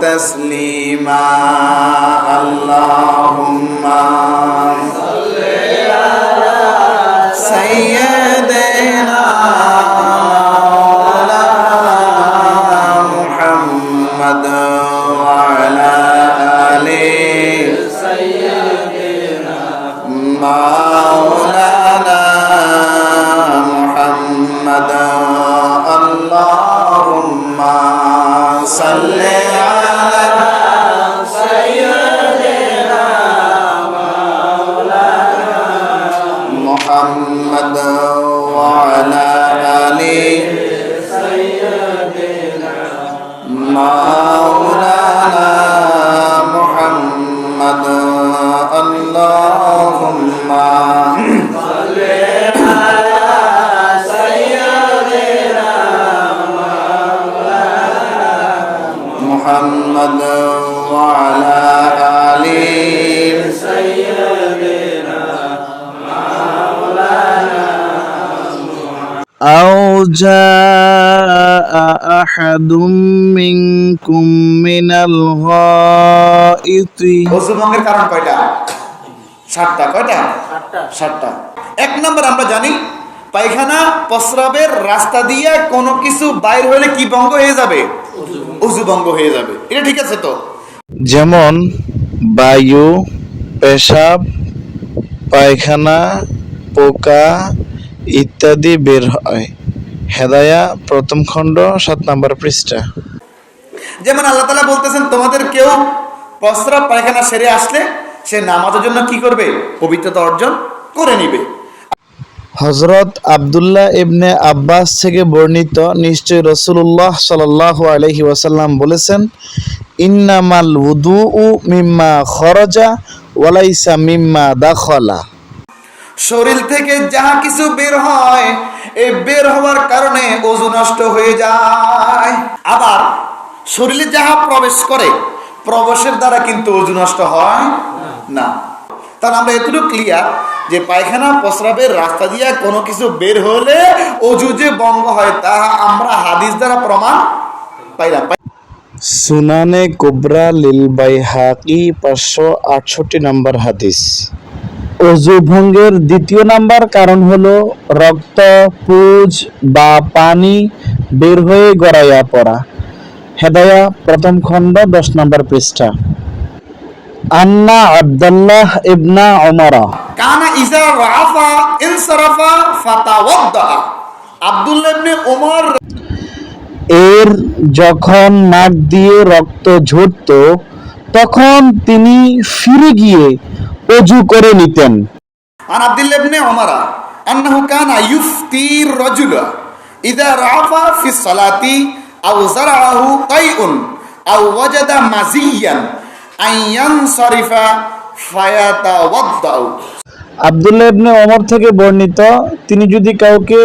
تسليما اللهم صل على سيدنا محمد وعلى آل سيدنا مولانا محمد. اللهم صل على سيدنا محمد وعلى آله سيدنا أو جاء أحد منكم من الغائط অজুভঙ্গের কারণ কয়টা সাতটা কয়টা সাতটা এক নম্বর আমরা জানি পায়খানা প্রস্রাবের রাস্তা দিয়ে কোনো কিছু বাইর হলে কি ভঙ্গ হয়ে যাবে অজু ভঙ্গ হয়ে যাবে এটা ঠিক আছে তো যেমন বায়ু পেশাব পায়খানা পোকা ইত্যাদি বের হয়। হেদায়া প্রথম খণ্ড সাত নম্বর পৃষ্ঠা। যেমন আল্লাহ তালা বলতেছেন তোমাদের কেউ প্রস্রাব পায়খানা সেরে আসলে সে নামাজের জন্য কি করবে? পবিত্রতা অর্জন করে নিবে। হজরত আবদুল্লাহ ইবনে আব্বাস থেকে বর্ণিত নিশ্চয় রসুল্লাহ সাল্লাহ আলহি ওয়াসাল্লাম বলেছেন ইন্নামাল উদু উ মিম্মা খরজা ওয়ালাইসা মিম্মা দাখলা। শরীর থেকে যা কিছু বের হয়, এই বের হওয়ার কারণে ওজু নষ্ট হয়ে যায়। আবার শরীরে যাহা প্রবেশ করে, প্রবেশের দ্বারা কিন্তু ওজু নষ্ট হয় না। তাহলে আমরা এতটুকু ক্লিয়ার যে পায়খানা প্রস্রাবের রাস্তা দিয়ে কোনো কিছু বের হলে অজু যে বঙ্গ হয় তাহা আমরা হাদিস দ্বারা প্রমাণ পাইলাম সুনানে কুবরা লিল বাইহাকি পাঁচশো আটষট্টি নম্বর হাদিস। অজু ভঙ্গের দ্বিতীয় নাম্বার কারণ হলো রক্ত পুজ বা পানি বের হয়ে গড়াইয়া পড়া। হেদায়া প্রথম খণ্ড দশ নম্বর পৃষ্ঠা। আন্না আব্দুল্লাহ ইবনা ওমরা কানা ইজা রাফা ইনসারাফা ফাতাওয়াদ্দা আব্দুল্লাহ ইবনে ওমর এর যখন নাক দিয়ে রক্ত ঝরত তখন তিনি ফিরে গিয়ে অজু করে নিতেন। আন আব্দুল ইবনে ওমারা আন্নাহু কানা ইউফতি রাজুলা ইদা রাফা ফি সালাতি আও জারাহু কাইউন আও ওয়াজাদা মাজিয়ান আইয়ান সরিফা ফায়াতাওয়াদ্দাউ আবদুল্লাহ ইবনে ওমর থেকে বর্ণিত তিনি যদি কাউকে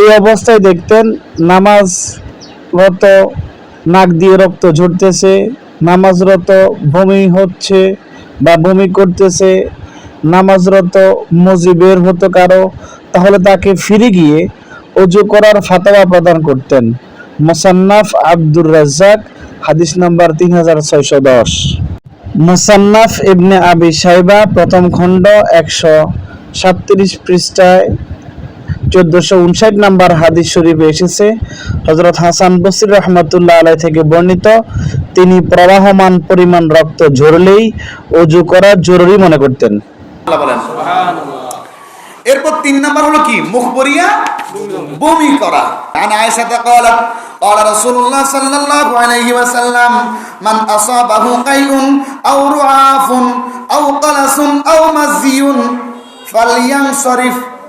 এই অবস্থায় দেখতেন নামাজ নামাজরত নাক দিয়ে রক্ত ঝরতেছে নামাজরত ভূমি হচ্ছে বা ভূমি করতেছে, নামাজরত মজি বের হতো কারও, তাহলে তাকে ফিরে গিয়ে অজু করার ফাতাওয়া প্রদান করতেন। মোসান্নাফ আব্দুর রাজ্জাক, হাদিস নাম্বার তিন হাজার ছয়শো দশ। মোসান্নাফ ইবনে আবি সাইবা প্রথম খণ্ড একশো সাতত্রিশ পৃষ্ঠায় চোদ্দশো উনষাট নাম্বার হাদিস শরীফে এসেছে হজরত হাসান বসির রহমতুল্লাহ আলাই থেকে বর্ণিত তিনি প্রবাহমান পরিমাণ রক্ত ঝরলেই অজু করা জরুরি মনে করতেন আল্লাহ বলেন এরপর তিন নাম্বার হলো কি মুখ পরিয়া বমি করা عن عائشة قالت قال رسول الله صلى الله عليه وسلم من أصابه قيء أو رعاف أو قلس أو مزي فلينصرف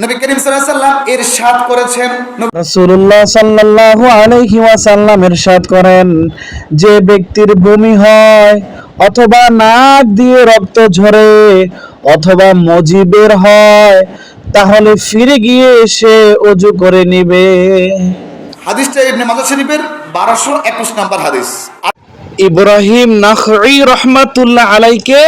নবী করিম সাল্লাল্লাহু ইরশাদ করেছেন। রাসূলুল্লাহ সাল্লাল্লাহু আলাইহি ওয়াসাল্লাম ইরশাদ করেন যে ব্যক্তির বমি হয় অথবা নাক দিয়ে রক্ত ঝরে অথবা মজি বের হয় তাহলে ফিরে গিয়ে সে অজু করে নিবে। হাদিসটা ইবনে মাজাহ শরীফের 1221 নম্বর হাদিস। ইব্রাহিম নাখঈ রহমাতুল্লাহ আলাইকে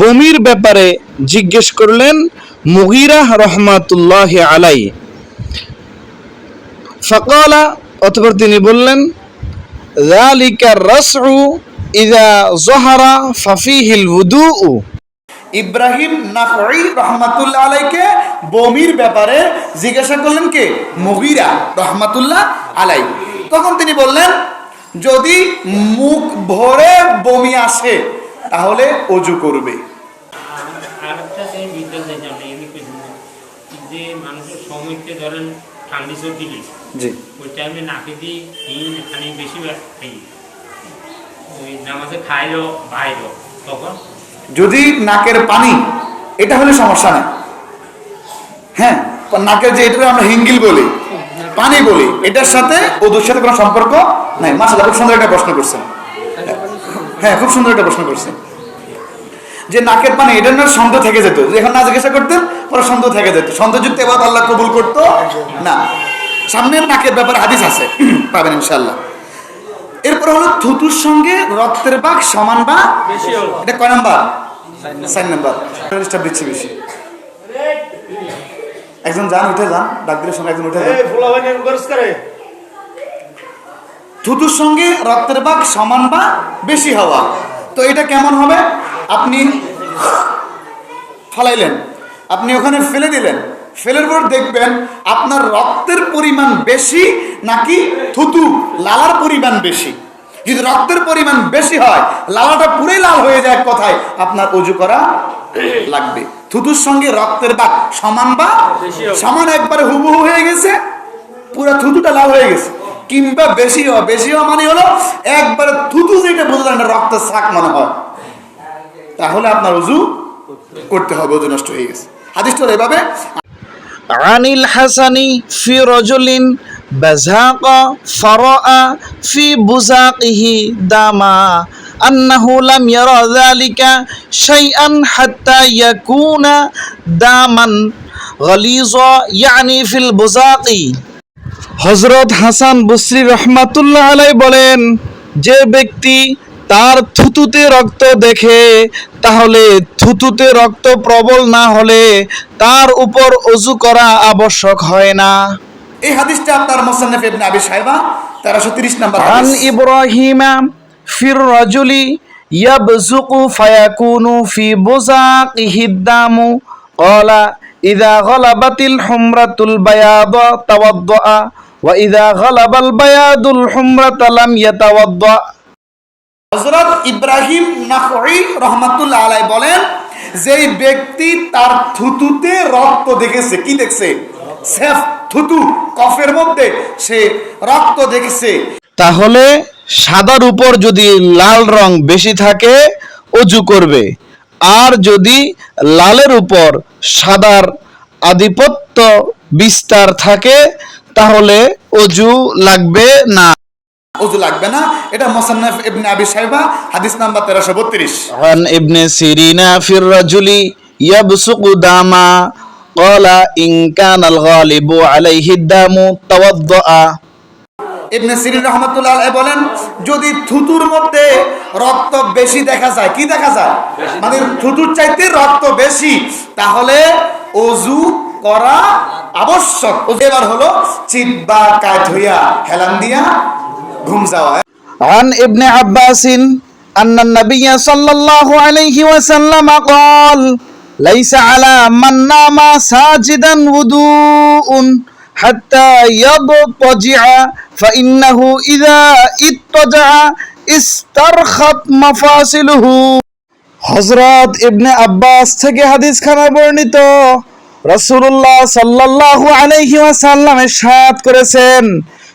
বমির ব্যাপারে জিজ্ঞেস করলেন মুগিরা রহমাতুল্লাহ আলাই। ফকালা, অতপর তিনি বললেন, যালিকা রাসউ ইযা যহারা ফাফিহিল ওয়ুদু ইব্রাহিম নাফঈ রহমাতুল্লাহ আলাইকে বমির ব্যাপারে জিজ্ঞাসা করলেন কে? মুগিরা রহমাতুল্লাহ আলাই। তখন তিনি বললেন, যদি মুখ ভরে বমি আসে, তাহলে অজু করবে আরেকটা সেই বিদ্যা চাইছি আমরা এমনি কিছু না যে সময়কে ধরেন ঠান্ডি সর্দি গেছে। জি। ওই টাইমে নাকে দিয়ে হিন খানি বেশি খাই। ওই নামাজে খাইলো তখন? যদি নাকের পানি এটা হলে সমস্যা নেই। হ্যাঁ নাকের যে এটা আমরা হিঙ্গিল বলি পানি বলি এটার সাথে ওদের সাথে কোনো সম্পর্ক নাই। মাসাল্লাহ খুব সুন্দর একটা প্রশ্ন করছেন। হ্যাঁ খুব সুন্দর একটা প্রশ্ন করছেন। যে নাকের পানি এটার না সন্দেহ থেকে যেত। এখন না জিজ্ঞাসা করতেন পরে সন্দেহ থেকে যেত। সন্দেহযুক্ত এবার আল্লাহ কবুল করতো? না। সামনের নাকের ব্যাপারে হাদিস আছে। পাবেন ইনশাল্লাহ এরপর হলো থুতুর সঙ্গে রক্তের বাঘ সমান বা এটা কয় নাম্বার? Sign number. ডিস্টার্ব দিচ্ছি বেশি। একজন যান উঠে যান। ডাক্তারের সঙ্গে একজন উঠে যান। থুতুর সঙ্গে রক্তের বাঘ সমান বা বেশি হওয়া। তো এটা কেমন হবে? আপনি ফালাইলেন। আপনি ওখানে ফেলে দিলেন। ফেলের পর দেখবেন আপনার রক্তের পরিমাণ বেশি নাকি থুতু লালার পরিমাণ বেশি। যদি রক্তের পরিমাণ বেশি হয়, লালাটা পুরোই লাল হয়ে যায় কথায়? আপনার অজু করা লাগবে। থুতুর সঙ্গে রক্তের বাঘ সমান বা সমান একবারে হুবহু হয়ে গেছে, পুরো থুতুটা লাল হয়ে গেছে। কিংবা বেশি হওয়া বেশি হওয়া মানে হলো একবারে থুতু যেটা বোঝা যায় না রক্তের শাক মনে হয়। তাহলে আপনার উজু করতে হবে উজু নষ্ট হয়ে গেছে হাদিসটা এভাবে عن الحسن في رجل بزاق فرأى في بزاقه دما أنه لم يرى ذلك شيئا حتى يكون داما غليظا يعني في البزاق হজরত হাসান বসরি রহমাতুল্লাহ আলাই বলেন যে ব্যক্তি তার থুতুতে রক্ত দেখে তাহলে থুতুতে রক্ত প্রবল না হলে তার উপর অজু করা আবশ্যক হয় না। এই হাদিসটা আপনার মোসান্নফ ইবনে আবি সাহেবা 1330 নম্বর আন ইব্রাহিমা ফির রাজুলি ইয়াবজুকু ফায়াকুনু ফি বুজাকিহি দামু ক্বালা ইযা গালাবাতিল হুমরাতুল বায়াদ তাওয়াদ্দা ওয়া ইযা গালাবাল বায়াদুল হুমরাত লাম ইয়াতাওয়াদ্দা হজরত ইব্রাহিম নাখই রহমাতুল্লাহ আলাই বলেন, যেই ব্যক্তি তার থুতুতে রক্ত দেখেছে, কি দেখছে? সেফ থুতু, কফের মধ্যে সে রক্ত দেখেছে। তাহলে সাদার উপর যদি লাল রং বেশি থাকে, অজু করবে। আর যদি লালের উপর সাদার আধিপত্য বিস্তার থাকে, তাহলে অজু লাগবে না। অজু লাগবে না এটা মোসান্নফ ইবনে আবি সাহেবা হাদিস নাম্বার তেরোশো বত্রিশ عن ابن سيرين في الرجل يبصق داما قال إن كان الغالب عليه الدم توضأ ইবনে সিরিন রহমতুল্লাহ আলাইহি বলেন যদি থুতুর মধ্যে রক্ত বেশি দেখা যায় কি দেখা যায় মানে থুতুর চাইতে রক্ত বেশি তাহলে অজু করা আবশ্যক এবার হলো চিত বা কাঠ হইয়া হেলান দিয়া ঘুম যাওয়া عن ابن عباس أن النبي صلى الله عليه وسلم قال ليس على من نام ساجدا وضوء حتى يضطجع فإنه إذا اضطجع استرخت مفاصله হজরত ইবনে আব্বাস থেকে হাদিস খানা বর্ণিত রাসূলুল্লাহ সাল্লাল্লাহু আলাইহি ওয়াসাল্লাম ইরশাদ করেছেন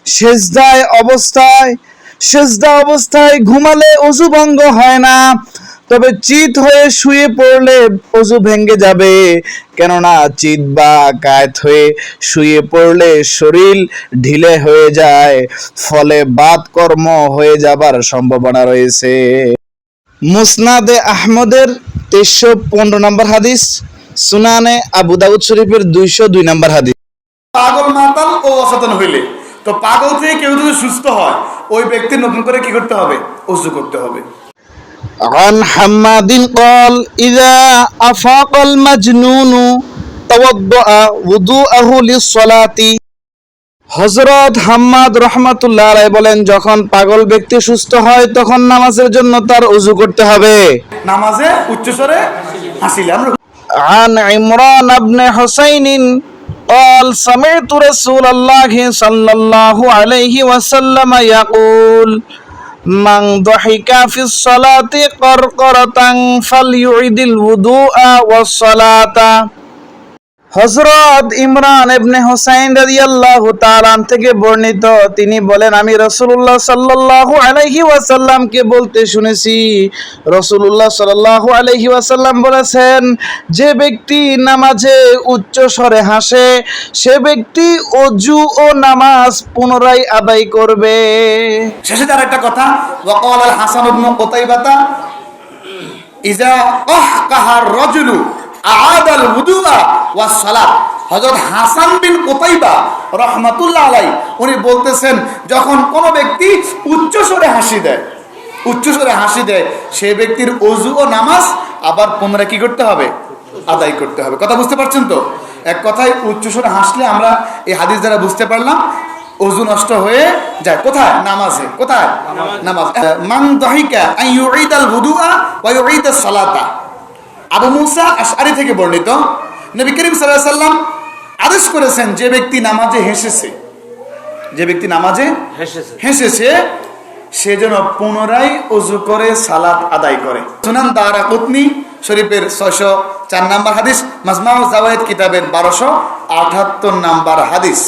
সেজদায় অবস্থায়, সেজদা অবস্থায় ঘুমালে অজু ভঙ্গ হয় না, তবে চিত হয়ে শুয়ে পড়লে অজু ভেঙে যাবে। কেননা চিত বা কায়ত হয়ে শুয়ে পড়লে শরীর ঢিলে হয়ে যায়, ফলে বাদ কর্ম হয়ে যাবার সম্ভাবনা রয়েছে। মুসনাদে আহমদের তেইশশো পনেরো নম্বর হাদিস, সুনানে আবু দাউদ শরীফের দুইশো দুই নম্বর হাদিস। পাগল মাতাল ও অসচেতন হইলে। তো পাগল থেকে কেউ যদি সুস্থ হয় ওই ব্যক্তি নতুন করে কি করতে হবে অজু করতে হবে عن حماد قال إذا أفاق المجنون توضأ وضوءه للصلاة হজরত হাম্মাদ রহমাতুল্লাহ আলাই বলেন যখন পাগল ব্যক্তি সুস্থ হয় তখন নামাজের জন্য তার উজু করতে হবে নামাজে উচ্চস্বরে হাসিলে আমরা عن عمران بن حسين قال سمعت رسول الله صلى الله عليه وسلم يقول من ضحك في الصلاة قرقرة فليعد الوضوء والصلاة হজরত ইমরান ইবনে হুসাইন থেকে বর্ণিত। তিনি বলেন, আমি রাসূলুল্লাহ ওয়াসাল্লামকে বলতে শুনেছি। রাসূলুল্লাহ সাল্লাল্লাহু আলাইহি ওয়াসাল্লাম বলেছেন, যে ব্যক্তি নামাজে উচ্চ স্বরে হাসে, সে ব্যক্তি অজু ও নামাজ পুনরায় আদায় করবে। শেষে তার একটা কথা, ওয়াকাল হাসান ইবনে ইজা wudu'a ওয়াস সালাত। হযরত হাসান বিন কুতাইবা রাহমাতুল্লাহ আলাই উনি বলতেছেন যখন কোন ব্যক্তি উচ্চ স্বরে হাসি দেয় উচ্চ স্বরে হাসি দেয় সেই ব্যক্তির অজু ও নামাজ আবার পুনরায় কি করতে হবে? আদায় করতে হবে। কথা বুঝতে পারছেন তো? এক কথায় উচ্চ স্বরে হাসলে আমরা এই হাদিস দ্বারা বুঝতে পারলাম অজু নষ্ট হয়ে যায়। কোথায়? নামাজে। কোথায়? নামাজ। মান দাহিকা ইউঈদাল wudu'a ওয়া ইউঈদাস সালাতা। আবু মুসা আশআরি থেকে বর্ণিত। নবী করিম সাল্লাল্লাহু আলাইহি সাল্লাম আদেশ করেছেন যে ব্যক্তি নামাজে হেসেছে। যে ব্যক্তি নামাজে হেসেছে। সে যেন পুনরায় অজু করে সালাত আদায় করে। সুনান দারা কুতনি শরীফের ছয়শো চার নাম্বার হাদিস মাজমাউ জাওয়ায়েদ কিতাবের বারোশো আটাত্তর নাম্বার হাদিস।